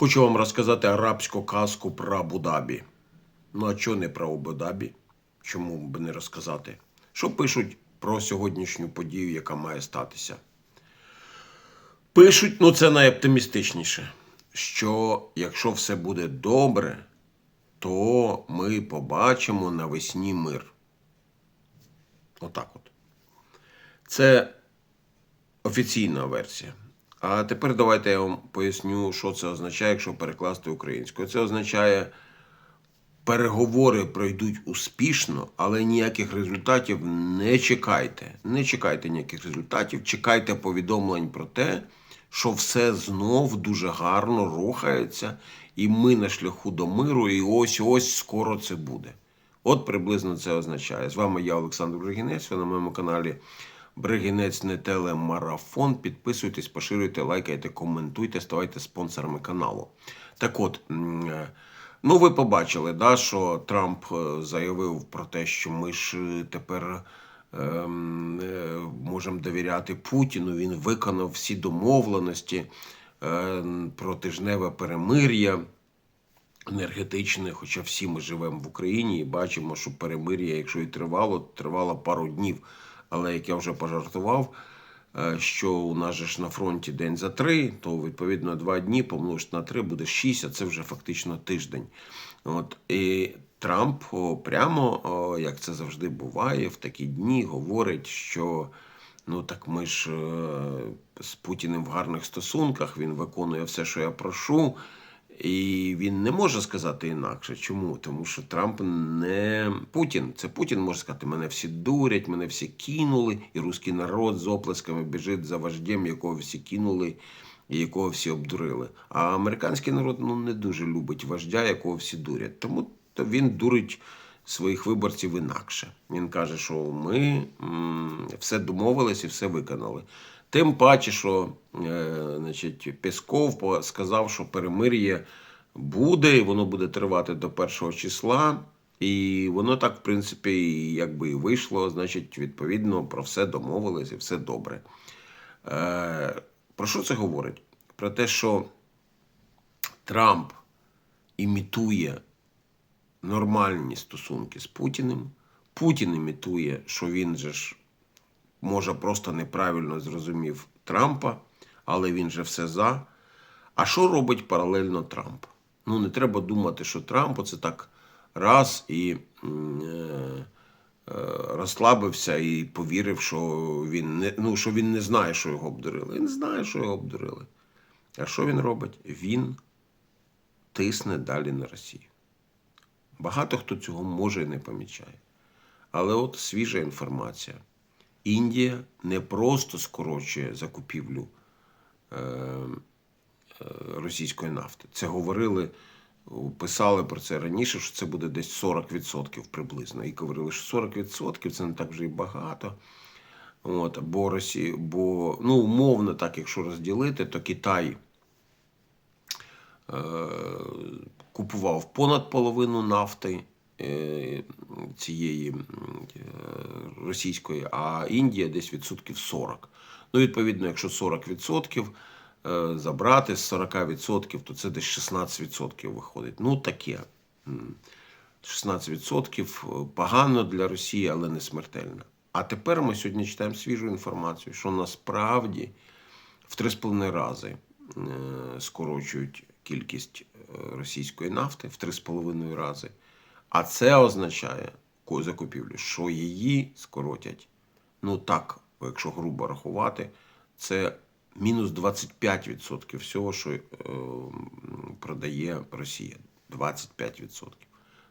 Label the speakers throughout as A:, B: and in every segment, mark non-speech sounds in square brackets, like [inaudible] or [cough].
A: Хочу вам розказати арабську казку про Абу-Дабі. Ну, а чого не про Абу-Дабі? Чому б не розказати? Що пишуть про сьогоднішню подію, яка має статися? Пишуть, ну це найоптимістичніше, що якщо все буде добре, то ми побачимо навесні мир. Отак от. Це офіційна версія. А тепер давайте я вам поясню, що це означає, якщо перекласти українською. Це означає, переговори пройдуть успішно, але ніяких результатів не чекайте. Не чекайте ніяких результатів, чекайте повідомлень про те, що все знов дуже гарно рухається, і ми на шляху до миру, і ось ось скоро це буде. От приблизно це означає. З вами я, Олександр Бригінець, ви на моєму каналі Бригінець не телемарафон. Підписуйтесь, поширюйте, лайкайте, коментуйте, ставайте спонсорами каналу. Так от, е, ну ви побачили, да, що Трамп е, заявив про те, що ми ж тепер ем, е, можемо довіряти Путіну. Він виконав всі домовленості е, про тижневе перемир'я енергетичне, хоча всі ми живемо в Україні і бачимо, що перемир'я, якщо і тривало, тривало пару днів. Але як я вже пожартував, е, що у нас же ж на фронті день за три, то відповідно два дні помножити на три буде шість, а це вже фактично тиждень. От і Трамп прямо, як це завжди буває, в такі дні говорить, що ну так ми ж е, з Путіним в гарних стосунках, він виконує все, що я прошу. І він не може сказати інакше. Чому? Тому що Трамп не Путін. Це Путін може сказати, мене всі дурять, мене всі кинули, і русський народ з оплесками біжить за вождем, якого всі кинули і якого всі обдурили. А американський народ ну, не дуже любить вождя, якого всі дурять. Тому то він дурить своїх виборців інакше. Він каже, що ми м, все домовились і все виконали. Тим паче, що е, значить, Песков по- сказав, що перемир'я буде, і воно буде тривати до першого числа. І воно так, в принципі, якби і вийшло. Значить, відповідно, про все домовились і все добре. Е, про що це говорить? Про те, що Трамп імітує нормальні стосунки з Путіним. Путін імітує, що він же ж може просто неправильно зрозумів Трампа, але він же все за. А що робить паралельно Трамп? Ну, не треба думати, що Трамп це так раз і е, е, розслабився і повірив, що він не, ну, що він не знає, що його обдурили. Він знає, що його обдурили. А що він робить? Він тисне далі на Росію. Багато хто цього може і не помічає. Але от свіжа інформація. Індія не просто скорочує закупівлю е, е, російської нафти. Це говорили, писали про це раніше, що це буде десь 40% приблизно. І говорили, що 40% це не так вже і багато. От, бо Росія, бо ну, умовно, так, якщо розділити, то Китай е, купував понад половину нафти цієї е, російської, а Індія десь відсотків 40. Ну, відповідно, якщо 40% е, забрати з 40%, то це десь 16% виходить. Ну, таке. 16% погано для Росії, але не смертельно. А тепер ми сьогодні читаємо свіжу інформацію, що насправді в 3,5 рази е, скорочують кількість е, російської нафти в 3,5 рази. А це означає закупівлю, що її скоротять. Ну так, якщо грубо рахувати, це мінус 25% всього, що е, продає Росія. 25%.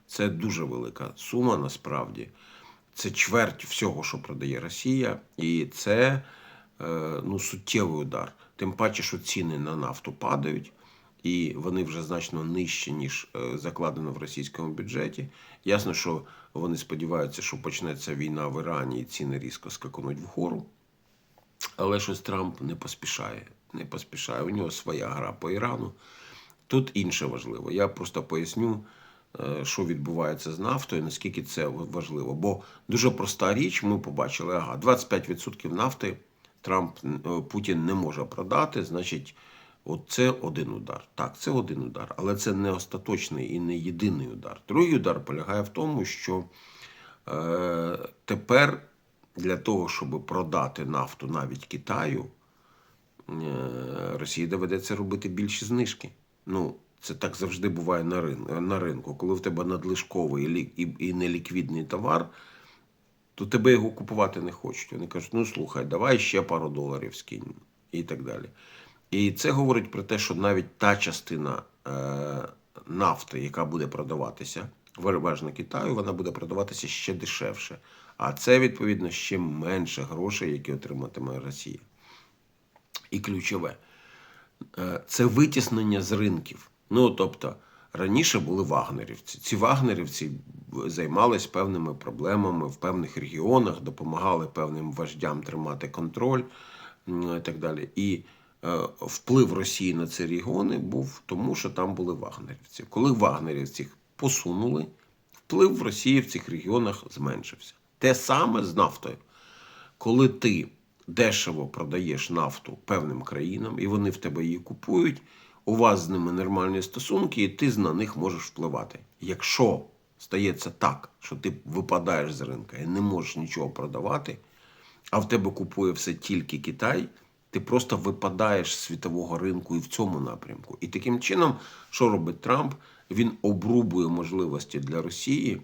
A: Це дуже велика сума насправді. Це чверть всього, що продає Росія, і це е, ну, суттєвий удар. Тим паче, що ціни на нафту падають, і вони вже значно нижчі, ніж е, закладено в російському бюджеті. Ясно, що вони сподіваються, що почнеться війна в Ірані, і ціни різко скакнуть вгору. Але щось Трамп не поспішає. Не поспішає. У нього своя гра по Ірану. Тут інше важливо. Я просто поясню, е, що відбувається з нафтою, наскільки це важливо. Бо дуже проста річ, ми побачили, ага, 25% нафти Трамп е, Путін не може продати, значить, От це один удар. Так, це один удар, але це не остаточний і не єдиний удар. Другий удар полягає в тому, що е, тепер для того, щоб продати нафту навіть Китаю, е, Росії доведеться робити більші знижки. Ну, це так завжди буває на, рин, на ринку. Коли в тебе надлишковий і, і неліквідний товар, то тебе його купувати не хочуть. Вони кажуть, ну слухай, давай ще пару доларів скинь і так далі. І це говорить про те, що навіть та частина е, нафти, яка буде продаватися переважно Китаю, вона буде продаватися ще дешевше. А це, відповідно, ще менше грошей, які отриматиме Росія. І ключове е, це витіснення з ринків. Ну тобто раніше були вагнерівці. Ці вагнерівці займались певними проблемами в певних регіонах, допомагали певним вождям тримати контроль і так далі. І вплив Росії на ці регіони був тому, що там були вагнерівці. Коли вагнерівці посунули, вплив Росії в цих регіонах зменшився. Те саме з нафтою коли ти дешево продаєш нафту певним країнам, і вони в тебе її купують, у вас з ними нормальні стосунки, і ти на них можеш впливати. Якщо стається так, що ти випадаєш з ринка і не можеш нічого продавати, а в тебе купує все тільки Китай, ти просто випадаєш з світового ринку і в цьому напрямку. І таким чином, що робить Трамп? Він обрубує можливості для Росії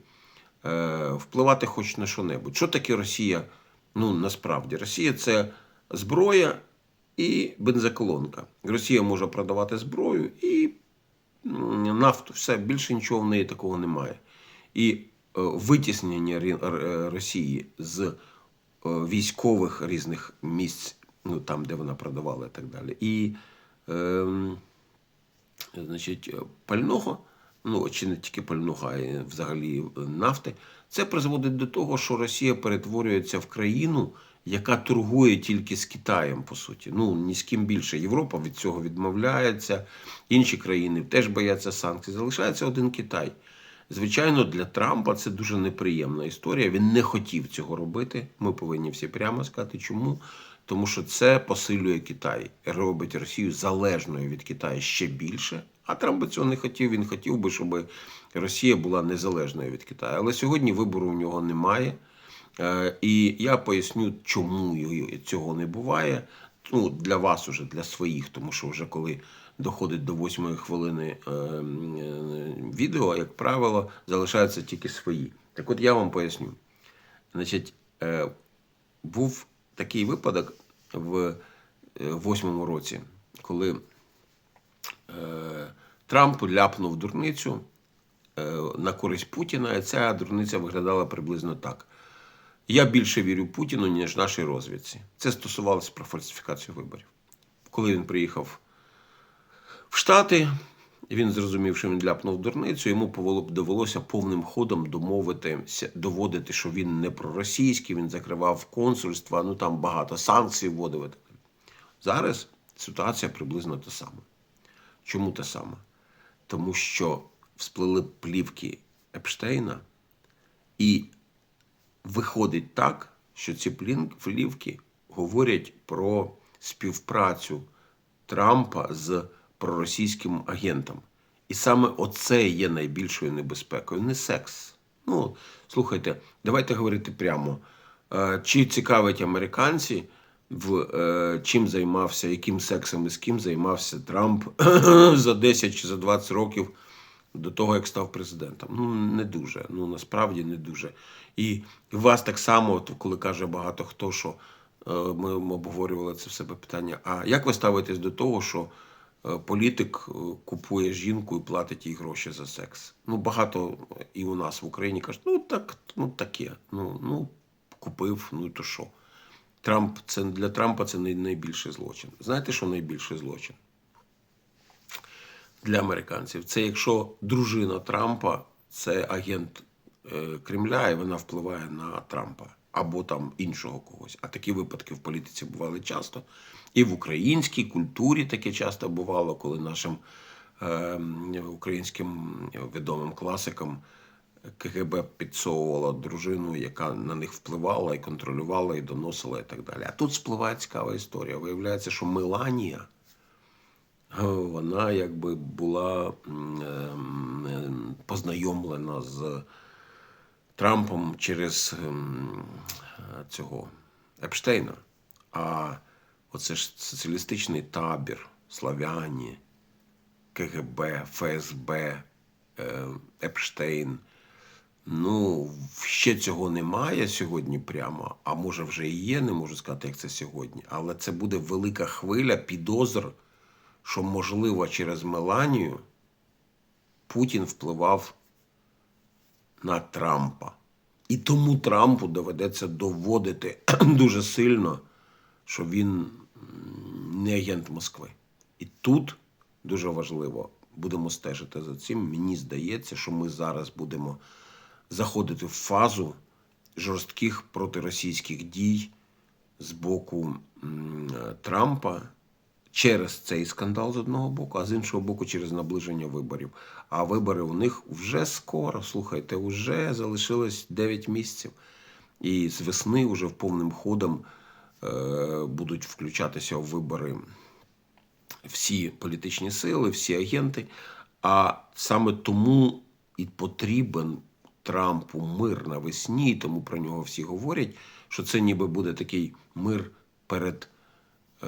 A: е, впливати хоч на що-небудь. Що таке Росія? Ну, насправді, Росія це зброя і бензоколонка. Росія може продавати зброю і нафту. Все, більше нічого в неї такого немає. І е, витіснення е, Росії з е, військових різних місць, ну там, де вона продавала і так далі. І ем, значить, е, пального, ну чи не тільки пального, а й взагалі е, нафти, це призводить до того, що Росія перетворюється в країну, яка торгує тільки з Китаєм, по суті. Ну ні з ким більше. Європа від цього відмовляється, інші країни теж бояться санкцій. Залишається один Китай. Звичайно, для Трампа це дуже неприємна історія. Він не хотів цього робити. Ми повинні всі прямо сказати, чому. Тому що це посилює Китай, робить Росію залежною від Китаю ще більше. А Трамп би цього не хотів. Він хотів би, щоб Росія була незалежною від Китаю. Але сьогодні вибору у нього немає. Е, І я поясню, чому цього не буває. Ну, для вас уже, для своїх, тому що вже коли доходить до восьмої хвилини е, е, відео, як правило, залишаються тільки свої. Так от я вам поясню. Значить, був такий випадок в е, восьмому році, коли е, Трамп ляпнув дурницю е, на користь Путіна, і ця дурниця виглядала приблизно так. Я більше вірю Путіну, ніж нашій розвідці. Це стосувалося про фальсифікацію виборів. Коли він приїхав в Штати, він зрозумів, що він ляпнув дурницю, йому довелося повним ходом домовитися, доводити, що він не проросійський, він закривав консульства, ну там багато санкцій вводив. Зараз ситуація приблизно та сама. Чому та сама? Тому що всплили плівки Епштейна, і виходить так, що ці плівки говорять про співпрацю Трампа з проросійським агентом. І саме оце є найбільшою небезпекою, не секс. Ну, слухайте, давайте говорити прямо. Е, Чи цікавить американці, в, е, чим займався, яким сексом і з ким займався Трамп [clears throat] за 10 чи за 20 років до того, як став президентом. Ну, не дуже. Ну, насправді не дуже. І вас так само, коли каже багато хто, що е, ми обговорювали це в себе питання. А як ви ставитесь до того, що політик е, купує жінку і платить їй гроші за секс? Ну, багато і у нас в Україні кажуть, ну так, ну таке. Ну, ну купив, ну то що? Трамп це для Трампа це най- найбільший злочин. Знаєте, що найбільший злочин? для американців. Це якщо дружина Трампа це агент е, Кремля, і вона впливає на Трампа або там іншого когось. А такі випадки в політиці бували часто. І в українській культурі таке часто бувало, коли нашим е, українським відомим класикам КГБ підсовувала дружину, яка на них впливала і контролювала, і доносила, і так далі. А тут спливає цікава історія. Виявляється, що Меланія вона якби була ем, познайомлена з Трампом через ем, цього Епштейна. А оце ж соціалістичний табір, славяні, КГБ, ФСБ, е, Епштейн. Ну, ще цього немає сьогодні прямо, а може вже і є, не можу сказати, як це сьогодні. Але це буде велика хвиля підозр, що, можливо, через Меланію Путін впливав на Трампа. І тому Трампу доведеться доводити [clears throat] дуже сильно, що він не агент Москви. І тут дуже важливо, будемо стежити за цим. Мені здається, що ми зараз будемо заходити в фазу жорстких протиросійських дій з боку Трампа через цей скандал з одного боку, а з іншого боку, через наближення виборів. А вибори у них вже скоро. Слухайте, вже залишилось 9 місяців. І з весни вже повним ходом е, будуть включатися в вибори всі політичні сили, всі агенти. А саме тому і потрібен Трампу мир навесні, тому про нього всі говорять, що це ніби буде такий мир перед е,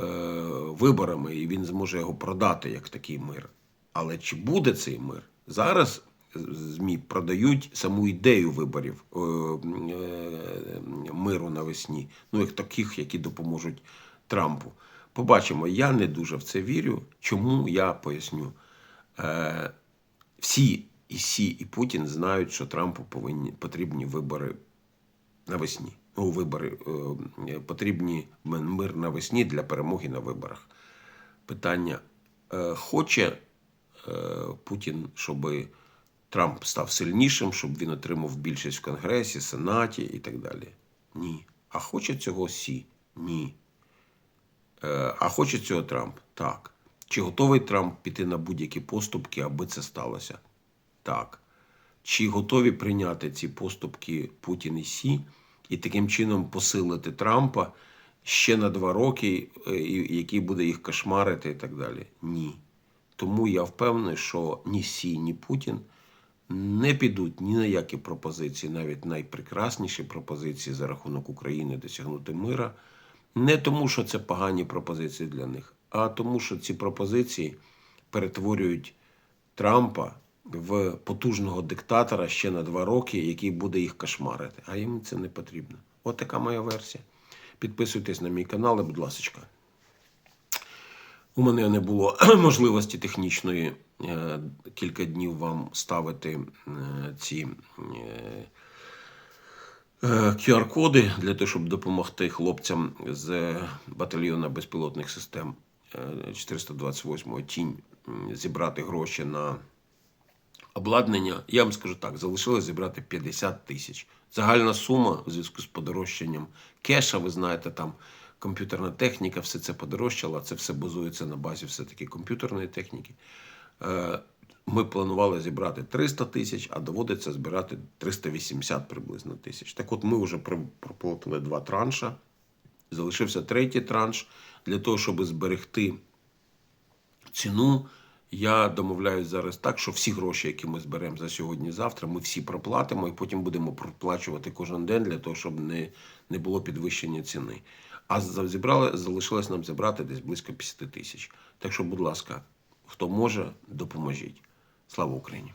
A: виборами, і він зможе його продати як такий мир. Але чи буде цей мир? Зараз ЗМІ продають саму ідею виборів е, е, миру навесні, ну як таких, які допоможуть Трампу. Побачимо, я не дуже в це вірю. Чому я поясню? Е, всі і Сі, і Путін знають, що Трампу повинні потрібні вибори навесні. Ну, вибори е, потрібні мир навесні для перемоги на виборах. Питання: е, хоче е, Путін, щоб Трамп став сильнішим, щоб він отримав більшість в Конгресі, Сенаті і так далі? Ні. А хоче цього Сі? Ні. А хоче цього Трамп? Так. Чи готовий Трамп піти на будь-які поступки, аби це сталося? Так. Чи готові прийняти ці поступки Путін і Сі і таким чином посилити Трампа ще на два роки, е, який буде їх кошмарити і так далі? Ні. Тому я впевнений, що ні Сі, ні Путін не підуть ні на які пропозиції, навіть найпрекрасніші пропозиції за рахунок України досягнути мира. Не тому, що це погані пропозиції для них, а тому, що ці пропозиції перетворюють Трампа в потужного диктатора ще на два роки, який буде їх кошмарити. А їм це не потрібно. От така моя версія. Підписуйтесь на мій канал, будь ласка. У мене не було [clears throat] можливості технічної е, кілька днів вам ставити е, ці е, е, QR-коди для того, щоб допомогти хлопцям з батальйону безпілотних систем е, 428 тінь зібрати гроші на обладнання. Я вам скажу так: залишилось зібрати 50 тисяч. Загальна сума у зв'язку з подорожчанням кеша, ви знаєте, там комп'ютерна техніка, все це подорожчало. Це все базується на базі все-таки комп'ютерної техніки. Е, Ми планували зібрати 300 тисяч, а доводиться збирати 380 приблизно тисяч. Так от ми вже проплатили два транша. Залишився третій транш для того, щоб зберегти ціну. Я домовляюсь зараз так, що всі гроші, які ми зберемо за сьогодні-завтра, ми всі проплатимо і потім будемо проплачувати кожен день для того, щоб не, не було підвищення ціни. А зібрали, залишилось нам зібрати десь близько 50 тисяч. Так що, будь ласка, хто може, допоможіть. Слава Україні!